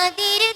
കതിര്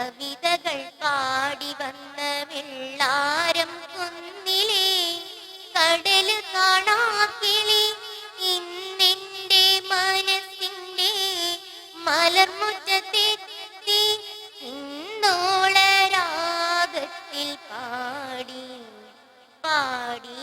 കവിതകൾ പാടി വന്ന വെള്ളാരം കുന്നിലെ കടൽ കാണാക്കിളി. ഇന്നെന്റെ മനസ്സിന്റെ മലർമുറ്റത്തെ ഇന്നോളരാഗത്തിൽ പാടി പാടി